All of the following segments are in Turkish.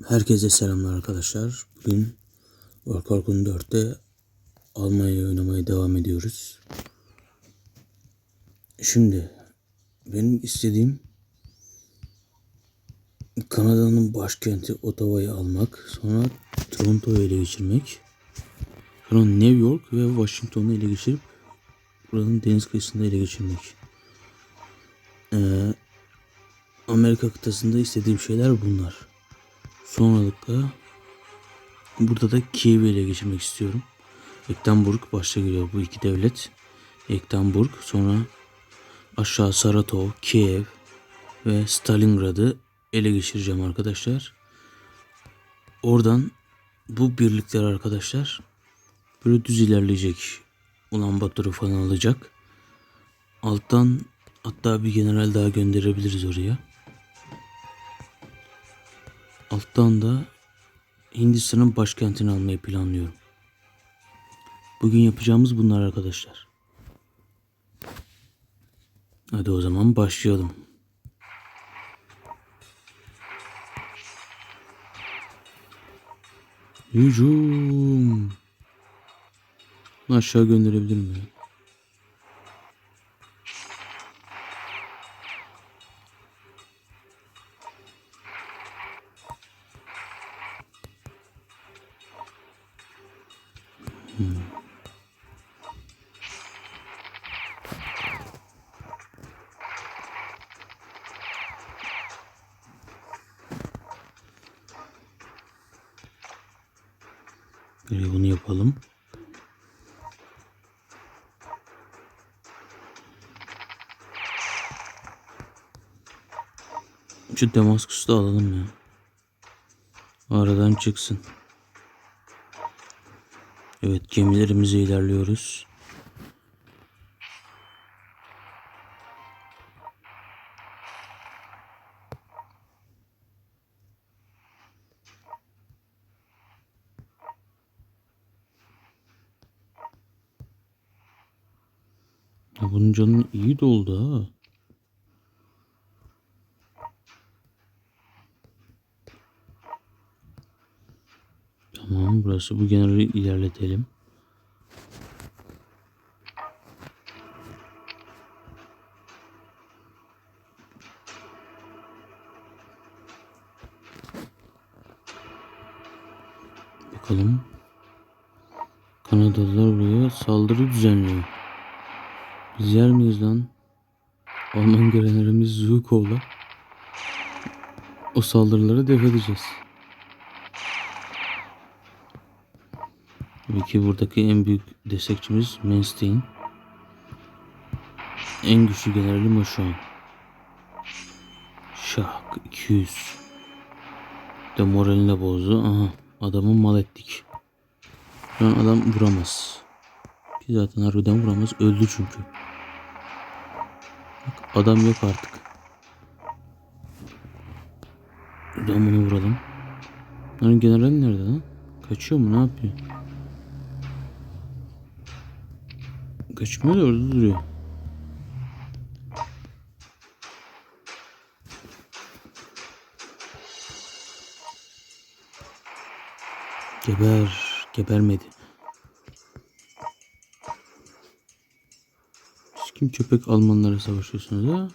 Herkese selamlar arkadaşlar. Bugün Warcraft'ın 4'te Almanya'yı oynamaya devam ediyoruz. Şimdi benim istediğim Kanada'nın başkenti Ottawa'yı almak, sonra Toronto'yu ele geçirmek, sonra New York ve Washington'u ele geçirip buranın deniz kıyısında ele geçirmek. Ee, Amerika kıtasında istediğim şeyler bunlar. Sonralıkla burada da Kiev'i ele geçirmek istiyorum. Eklenburg başta geliyor bu iki devlet. Eklenburg sonra aşağı Saratov, Kiev ve Stalingrad'ı ele geçireceğim arkadaşlar. Oradan bu birlikler arkadaşlar böyle düz ilerleyecek. Ulan Batur'u falan alacak. Alttan hatta bir general daha gönderebiliriz oraya. Alttan da Hindistan'ın başkentini almayı planlıyorum. Bugün yapacağımız bunlar arkadaşlar. Hadi o zaman başlayalım. Hücum. Aşağı gönderebilir miyim? Böyle bunu yapalım. Şu Damaskus'u da alalım ya. Aradan çıksın. Evet gemilerimize ilerliyoruz. İyi doldu ha. Tamam burası bu generali ilerletelim. Bakalım. Kanadalılar buraya saldırı düzenliyor. Biz yer miyiz lan? Alman generalimiz Zukov'la o saldırıları def edeceğiz. Tabii ki buradaki en büyük destekçimiz Manstein. En güçlü generalim o şu an. Şak 200. De moralini bozdu. Aha adamı mal ettik. Şu an adam vuramaz. Ki zaten harbiden vuramaz. Öldü çünkü. Adam yok artık. Buradan bunu vuralım. Lan general nerede lan? Kaçıyor mu? Ne yapıyor? Kaçmıyor da orada duruyor. Geber. Gebermedi. Kim köpek Almanlara savaşıyorsunuz ha?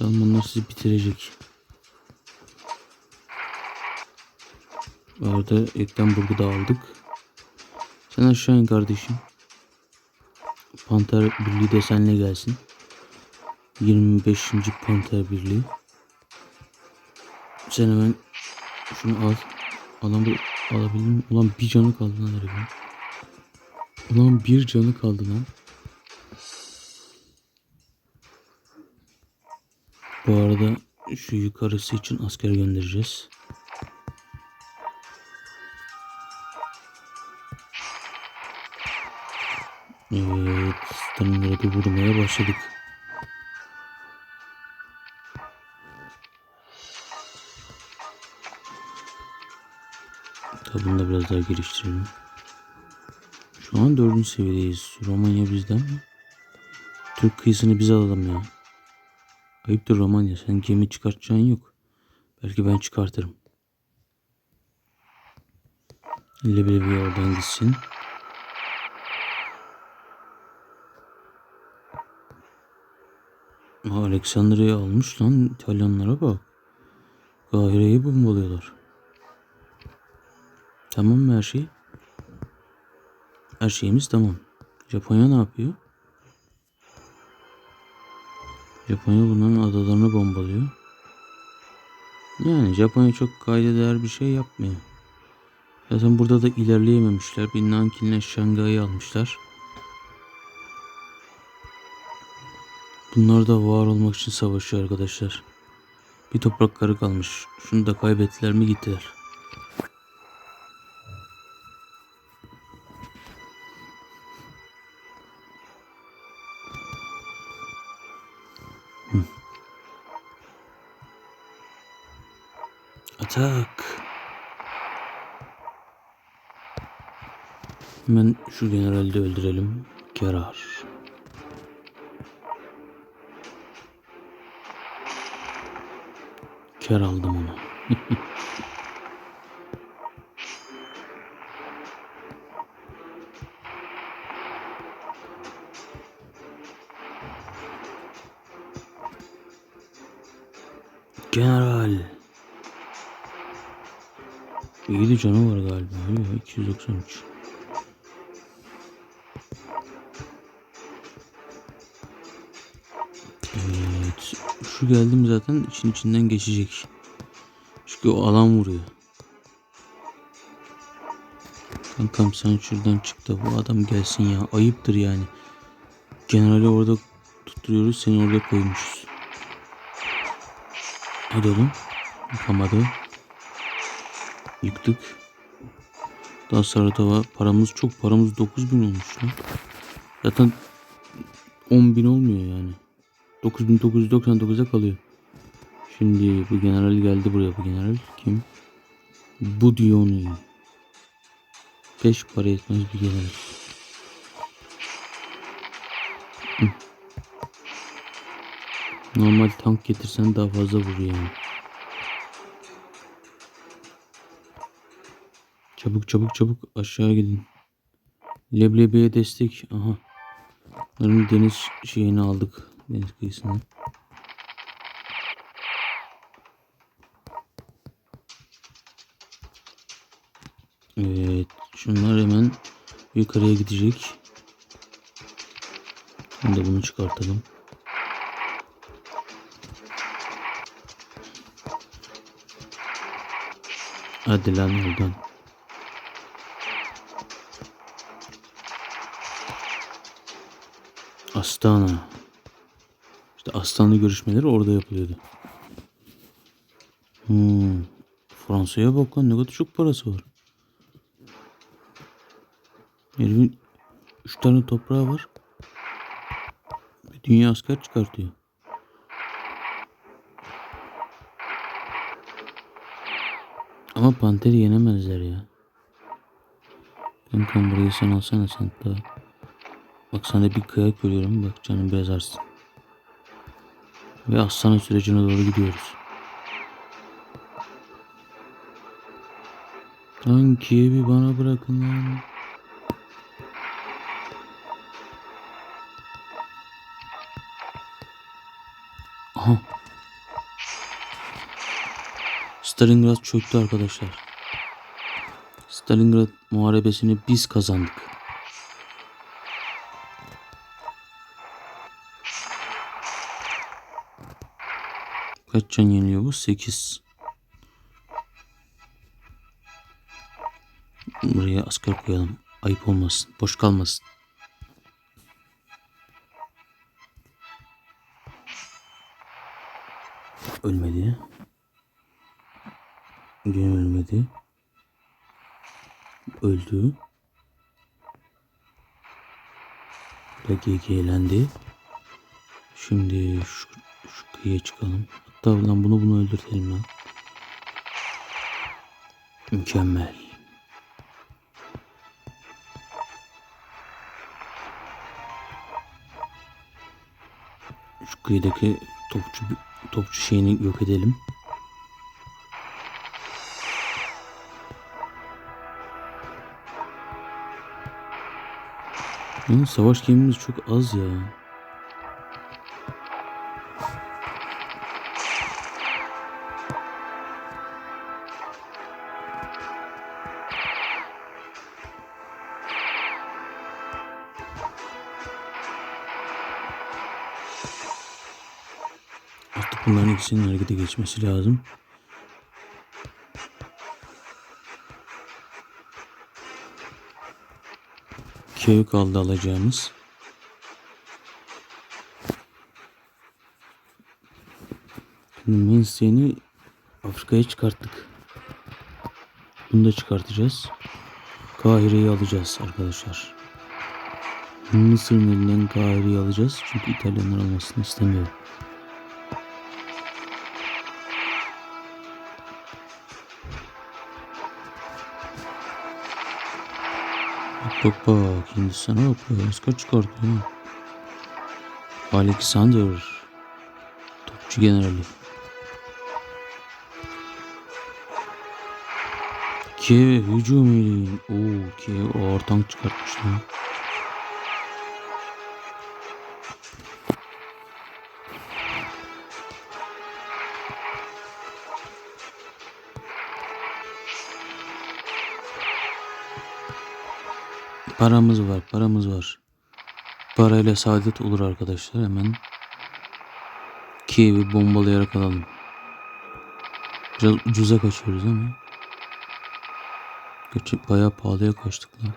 Almanlar sizi bitirecek. Bu arada Eklenburg'u da aldık. Sen aşağı in kardeşim. Panter Birliği de seninle gelsin. 25. Panter Birliği. Sen hemen şunu al. Adam bir alabilir mi? Ulan bir canı kaldı lan. Ulan bir canı kaldı lan. Bu arada şu yukarısı için asker göndereceğiz. Evet, Stalingrad'ı vurmaya başladık. Tabi da biraz daha geliştirelim. Şu an dördüncü seviyedeyiz. Romanya bizden mi? Türk kıyısını biz alalım ya. Ayıptır Romanya. Sen gemi çıkartacağın yok. Belki ben çıkartırım. Leblebi oradan gitsin. Aa, Alexandria'yı almış lan İtalyanlara bak. Kahire'yi bombalıyorlar. Tamam mı her şey? Her şeyimiz tamam. Japonya ne yapıyor? Japonya bunların adalarını bombalıyor. Yani Japonya çok kayda değer bir şey yapmıyor. Zaten burada da ilerleyememişler. Bir Nankin'le Şangay'ı almışlar. Bunlar da var olmak için savaşıyor arkadaşlar. Bir toprakları kalmış. Şunu da kaybettiler mi gittiler. Atak. Hemen şu generali de öldürelim. Kerar. Kar aldım onu. General. İyi de canı var galiba. Yok, 293. Evet. Şu geldim zaten için içinden geçecek. Çünkü o alan vuruyor. Kankam sen şuradan çık da bu adam gelsin ya. Ayıptır yani. Generali orada tutturuyoruz. Seni orada koymuşuz. Hadi oğlum. Yıkamadı. Yıktık. Daha Saratova paramız çok. Paramız 9000 olmuş lan. Zaten 10.000 olmuyor yani. 9999'a kalıyor. Şimdi bu general geldi buraya bu general. Kim? Bu Dioni. Beş para etmez bir general. Normal tank getirsen daha fazla vuruyor yani. Çabuk çabuk çabuk aşağı gidin. Leblebiye destek. Aha. Bunların deniz şeyini aldık. Deniz kıyısından. Evet. Şunlar hemen yukarıya gidecek. Şimdi bunu çıkartalım. Hadi lan oradan. Astana. İşte Astana görüşmeleri orada yapılıyordu. Hmm. Fransa'ya bak lan ne kadar çok parası var. Herifin üç tane toprağı var. Bir dünya asker çıkartıyor. Ama Panter'i yenemezler ya. Kankam burayı sen alsana sen daha. Bak sana bir kıyak görüyorum. Bak canım biraz arsın. Ve aslanın sürecine doğru gidiyoruz. Tankiye bir bana bırakın lan. Aha. Stalingrad çöktü arkadaşlar. Stalingrad muharebesini biz kazandık. Kaç can yeniliyor bu? 8. Buraya asker koyalım. Ayıp olmasın. Boş kalmasın. Ölmedi. Gene ölmedi. Öldü. Bu da GG'lendi. Şimdi şu, şu kıyıya çıkalım. Tabi lan bunu bunu öldürtelim lan. Mükemmel. Şu kıyıdaki topçu, topçu şeyini yok edelim. Hı, savaş gemimiz çok az ya. Bunların ikisinin harekete geçmesi lazım. Köy kaldı alacağımız. Mainstay'ini Afrika'ya çıkarttık. Bunu da çıkartacağız. Kahire'yi alacağız arkadaşlar. Mısır'ın elinden Kahire'yi alacağız. Çünkü İtalyanlar almasını istemiyor. Bak bak bak Hindistan'a bak ya. Asker çıkartıyor. Alexander. Topçu generali. Kiev hücum edin. Oo Kiev ağır tank çıkartmış Paramız var, paramız var. Parayla saadet olur arkadaşlar. Hemen Kiev'i bombalayarak alalım. Biraz ucuza kaçıyoruz ama. Gerçi bayağı pahalıya kaçtık lan.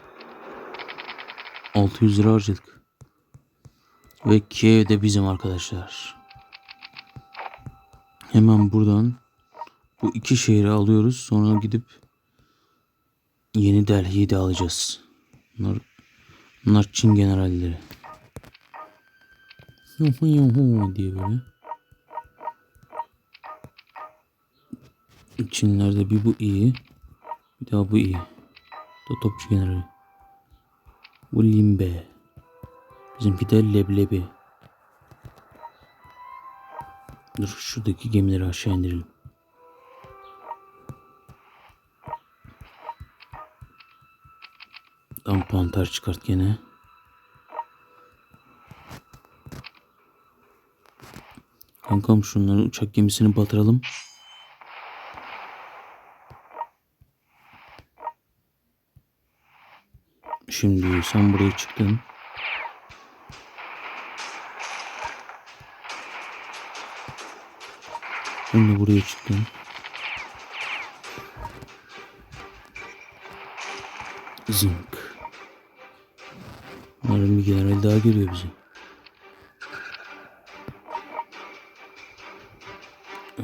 600 lira harcadık. Ve Kiev de bizim arkadaşlar. Hemen buradan bu iki şehri alıyoruz. Sonra gidip Yeni Delhi'yi de alacağız. Bunlar, bunlar Çin generalleri. Yuhu yuhu diye böyle. Çinlerde bir bu iyi. Bir daha bu iyi. Bu da topçu generali. Bu limbe. Bizimki de leblebi. Dur şuradaki gemileri aşağı indirelim. Tam panter çıkart gene. Kankam şunları uçak gemisini batıralım. Şimdi sen buraya çıktın. Sen de buraya çıktın. Zink. Umarım bir general daha görüyor bizi.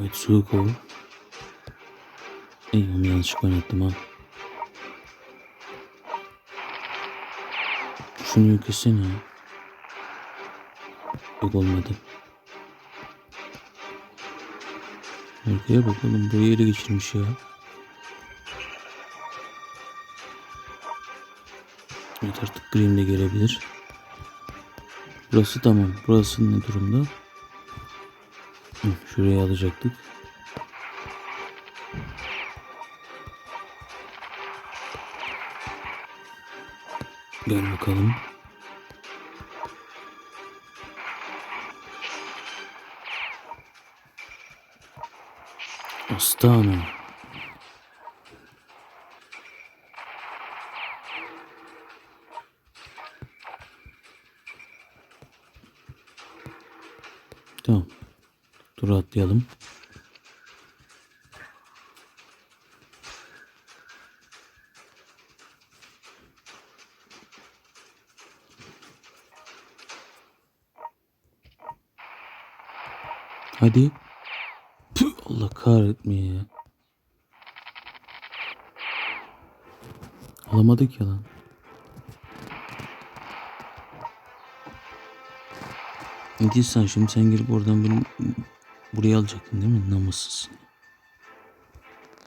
Evet Suiko. Ey onu yanlışlıkla oynattım ha. Şunu yüklesene. Yok olmadı. Arkaya bakalım burayı ele geçirmiş ya. Green de gelebilir. Burası tamam. Burası ne durumda? Hı, şuraya alacaktık. Gel bakalım. Astana. Hadi. Tüh, Allah kahretmeye. Alamadık ya lan. Ne diyorsun şimdi sen girip oradan beni buraya alacaktın değil mi? Namussuz.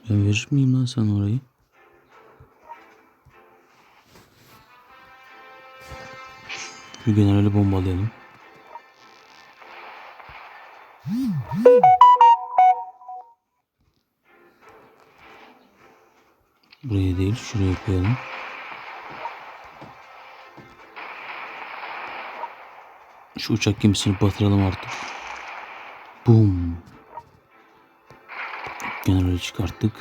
Ben verir miyim lan sana orayı? Şu generali bombalayalım. Buraya değil şuraya koyalım. Şu uçak gemisini batıralım artık. Boom. Generali çıkarttık.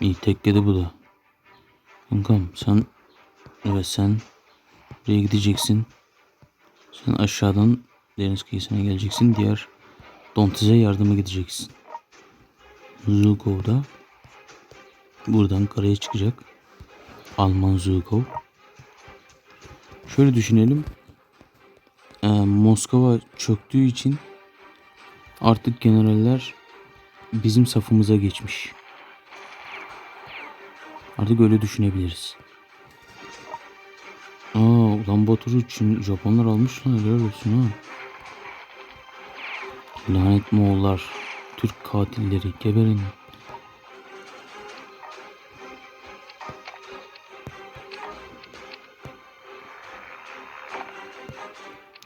İyi tekledi bu da. Kankam sen evet sen buraya gideceksin. Sen aşağıdan deniz kıyısına geleceksin. Diğer Dontiz'e yardıma gideceksin. Zukov da buradan karaya çıkacak. Alman Zukov. Şöyle düşünelim. Ee, Moskova çöktüğü için artık generaller bizim safımıza geçmiş. Artık öyle düşünebiliriz. Aa, ulan Batur'u Çin, Japonlar almış lan helal olsun ha. Lanet Moğollar, Türk katilleri geberin.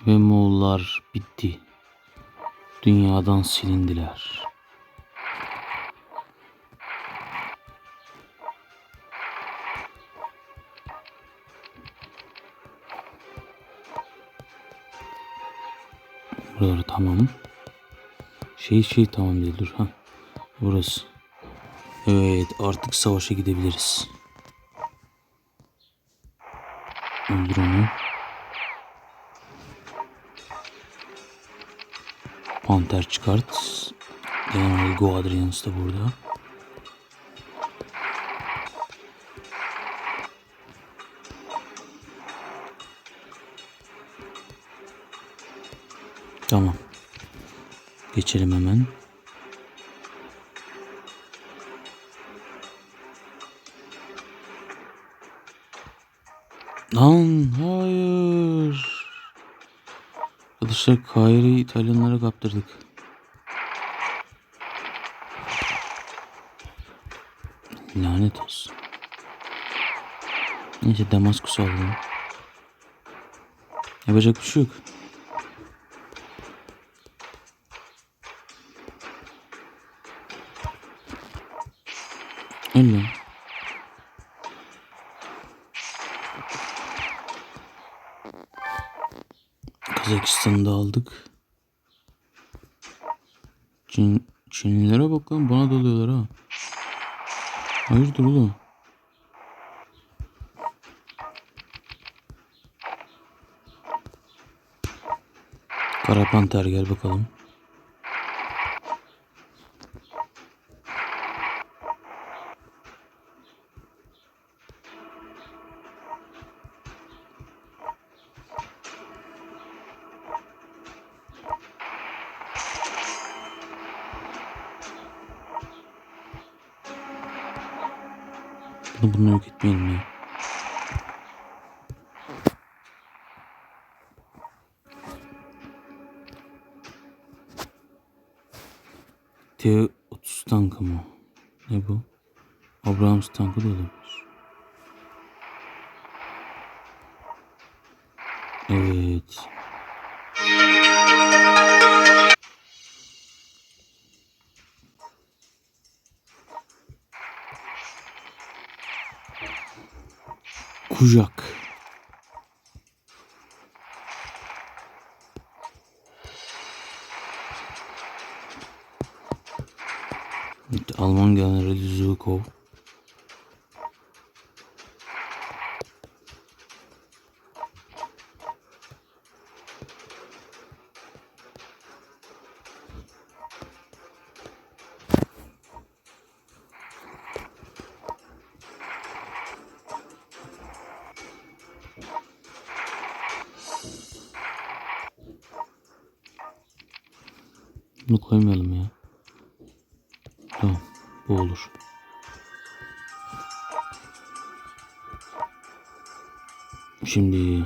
Ve Moğollar bitti. Dünyadan silindiler. Buraları tamam. Şey şey tamam değil dur ha. Burası. Evet artık savaşa gidebiliriz. Öldür onu. Panter çıkart. General Guadrians da burada. Geçelim hemen. Lan hayır. Arkadaşlar Kahire'yi İtalyanlara kaptırdık. Lanet olsun. Neyse Damaskus'u alalım. Yapacak bir şey yok. Öyle. Kazakistan'ı da aldık. Çin, Çinlilere bak lan bana dalıyorlar ha. Hayırdır oğlum? Kara Panter gel bakalım. Bunu bunu yok etmeyelim ya. Evet, Alman generali Zhukov. Bunu koymayalım ya. Tamam. Bu olur. Şimdi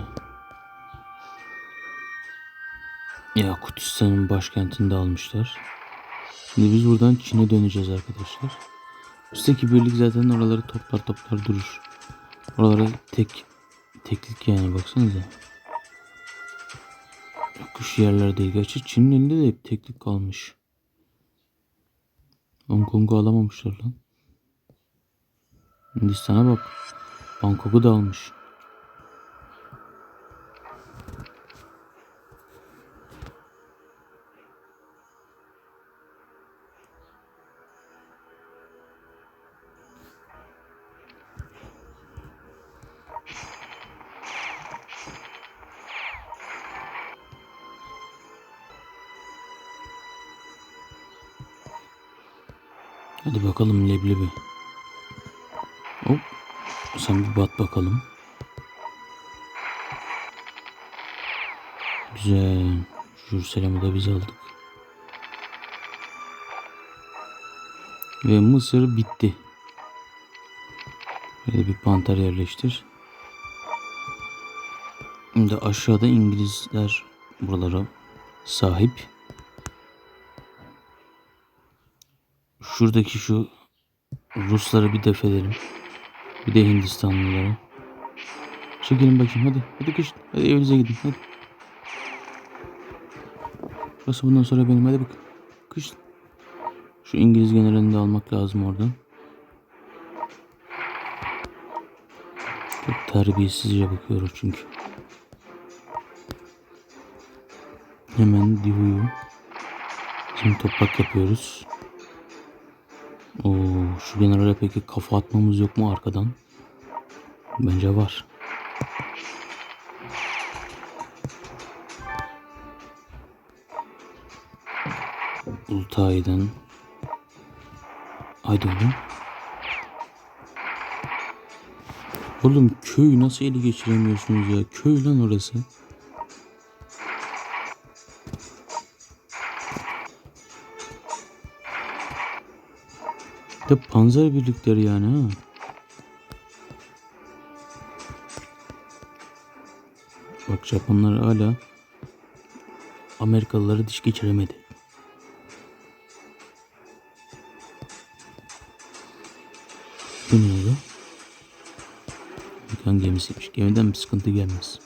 ya Kutistan'ın başkentini de almışlar. Şimdi biz buradan Çin'e döneceğiz arkadaşlar. Üstteki birlik zaten oraları toplar toplar durur. Oralara tek teklik yani baksanıza. Yokuş yerler değil. Gerçi Çin'in elinde de hep teklik kalmış. Hong Kong'u alamamışlar lan. Hindistan'a bak. Bangkok'u da almış. Bakalım leblebi. Hop. Sen bir bat bakalım. Güzel. Jürselam'ı da biz aldık. Ve Mısır bitti. Böyle bir panter yerleştir. Şimdi aşağıda İngilizler buralara sahip. Şuradaki şu Rusları bir def edelim. Bir de Hindistanlılara. Çekilin bakayım hadi. Hadi kış. Hadi evinize gidin hadi. Burası bundan sonra benim hadi bak. Kış. Şu İngiliz generalini de almak lazım oradan. Çok terbiyesizce bakıyoruz çünkü. Hemen Dihu'yu Şimdi toprak yapıyoruz. Oo, şu generale peki kafa atmamız yok mu arkadan? Bence var. Ultay'dan Haydi oğlum. Oğlum köyü nasıl ele geçiremiyorsunuz ya? Köy lan orası. De panzer birlikleri yani ha. Bak Japonlar hala Amerikalıları diş geçiremedi. Bu ne oldu? Amerikan gemisiymiş. Gemiden bir sıkıntı gelmez.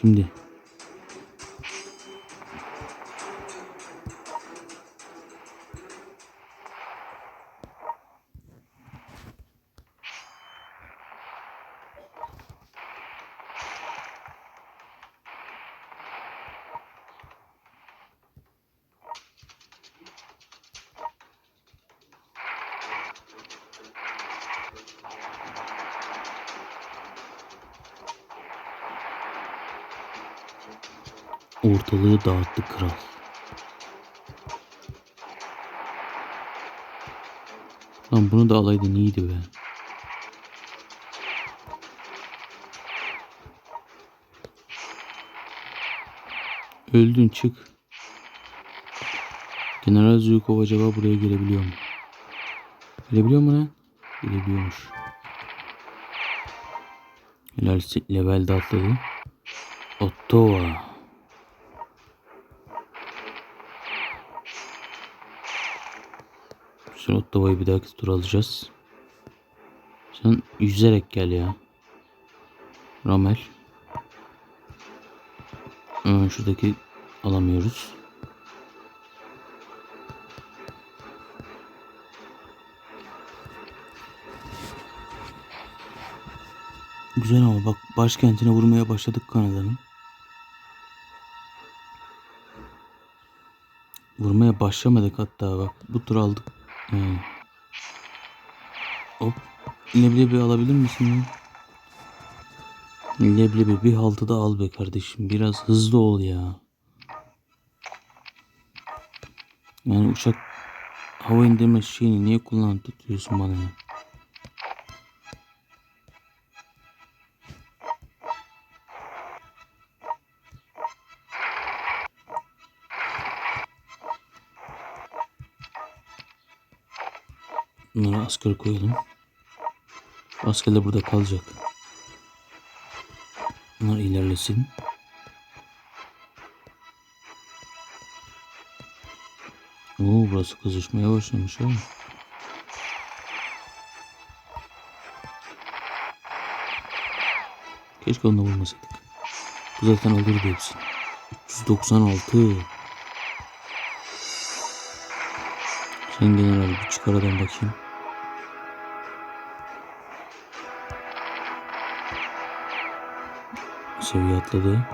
Şimdi dağıttı kral. Lan bunu da alaydın iyiydi be. Öldün çık. General Zukov acaba buraya gelebiliyor mu? Gelebiliyor mu ne? Gelebiliyormuş. Helal levelde atladı. Ottawa. Şimdi Ottawa'yı bir dahaki tur alacağız. Sen yüzerek gel ya. Ramel. Hemen şuradaki alamıyoruz. Güzel ama bak başkentine vurmaya başladık Kanada'nın. Vurmaya başlamadık hatta bak bu tur aldık. Hmm. Hop. Leblebi alabilir misin? Leblebi bir haltı da al be kardeşim. Biraz hızlı ol ya. Yani uçak hava indirme şeyini niye kullanıp tutuyorsun bana ya? Bunları asker koyalım. Askerler burada kalacak. Bunlar ilerlesin. Oo burası kızışmaya başlamış ha. Keşke onunla vurmasaydık. Bu zaten alırdı hepsini. 396. Sen general bir çıkar adam bakayım. Seviye atladı.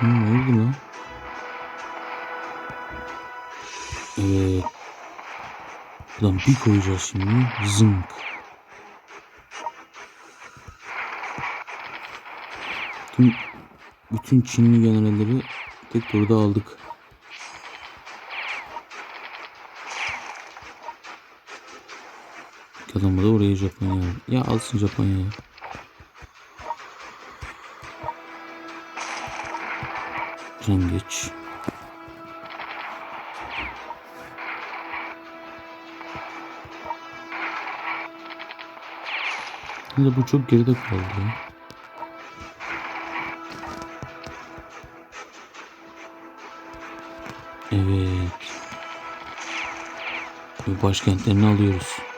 Hı, ne oldu lan? Evet. Buradan bir koyacağız şimdi. Zınk. Bütün, bütün Çinli generalleri tek turda aldık. Kalamadı oraya Japonya. Ya alsın Japonya ya. Cengiç. Şimdi bu çok geride kaldı. Evet. Ve başkentlerini alıyoruz.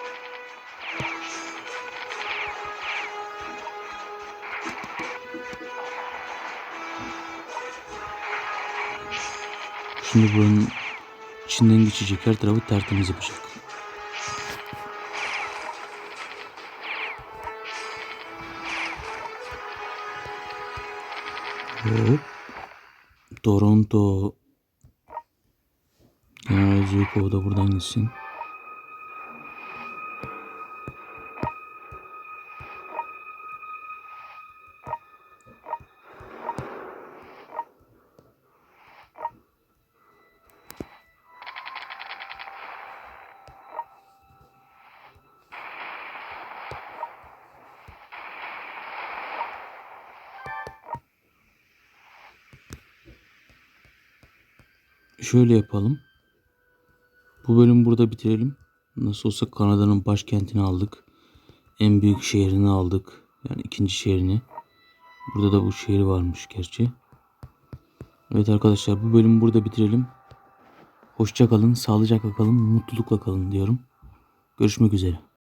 Şimdi buranın içinden geçecek her tarafı tertemiz yapacak. Hop. Toronto. General Zykov da buradan gitsin. Şöyle yapalım. Bu bölümü burada bitirelim. Nasıl olsa Kanada'nın başkentini aldık. En büyük şehrini aldık. Yani ikinci şehrini. Burada da bu şehir varmış gerçi. Evet arkadaşlar bu bölümü burada bitirelim. Hoşça kalın, sağlıcakla kalın, mutlulukla kalın diyorum. Görüşmek üzere.